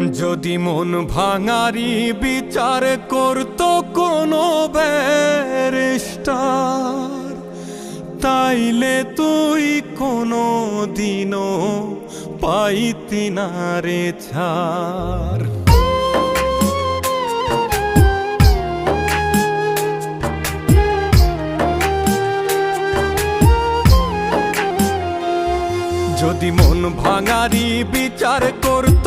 যদি মন ভাঙারি বিচার করত কোনো ব্যারিস্টার, তাইলে তুই কোনো দিনও পাইতি না রে ছাড় যদি মন ভাঙারি বিচার করত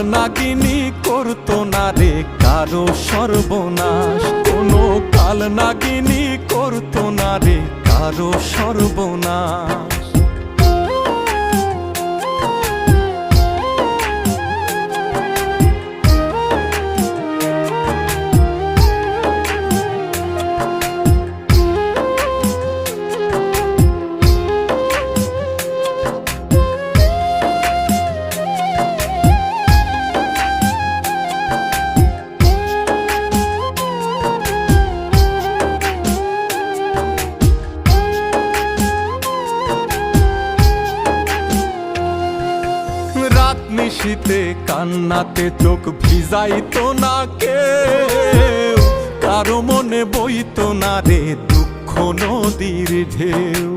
কাল নাগিনী করতো না রে কারও সর্বনাশ। কোনো কাল নাগিনী করতো না রে কারও সর্বনাশ। নিশিতে কান্নাতে চোখ ভিজাইত না কেউ। কারও মনে বইত না রে দুঃখ নদীর ঢেউ।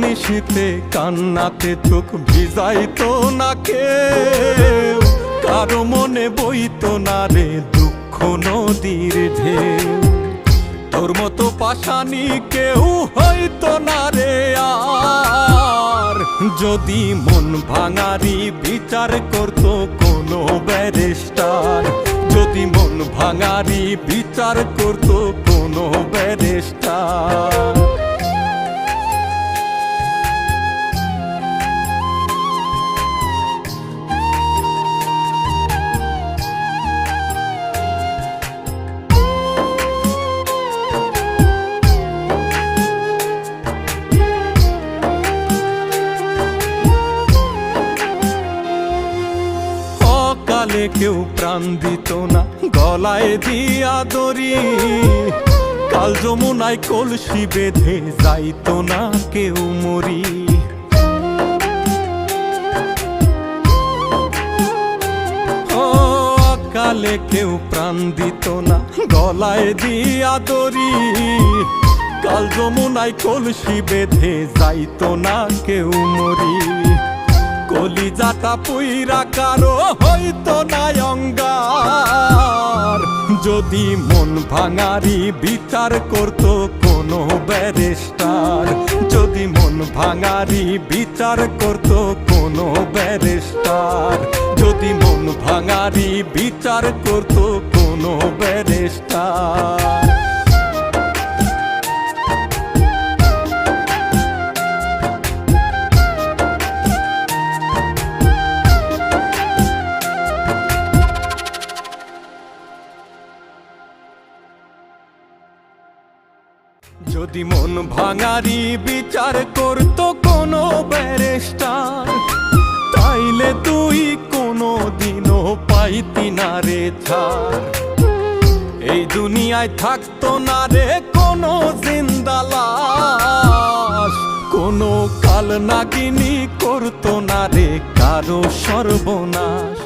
নিশিতে কান্নাতে চোখ ভিজাইত না কেউ। কারও মনে বইতো না রে দুঃখ নদীর ঢেউ। পাশানি কেউ হইতো না রে আর। যদি মন ভাঙারি বিচার করত কোনো ব্যারিস্টার। যদি মন ভাঙারি বিচার করত কোনো ব্যারিস্টার। অকালে কেউ প্রাণ দিত না, গলায় দিয়া দড়ি। কাল যমুনায় কলসি বেঁধে যাইতো না কেউ মরি। ও অকালে কেউ প্রাণ দিত না, গলায় দিয়া দড়ি। কাল যমুনায় কলসি বেঁধে যাইতো না কেউ মরি। কলিজাটা পুইরা কারও হইতো না অঙ্গার। যদি মন ভাঙারি বিচার করত কোনো ব্যারিস্টার। যদি মন ভাঙারি বিচার করত কোনো ব্যারিস্টার। যদি মন ভাঙারি বিচার করত কোনো ব্যারিস্টার। যদি মন ভাঙারি বিচার করতো কোনো ব্যারিস্টার, তাইলে তুই কোনো দিনও পাইতি না রে ছাড়। এই দুনিয়ায় থাকতো না রে কোনো জিন্দালাস কোনো কাল নাগিনী করতো না রে কারও সর্বনাশ।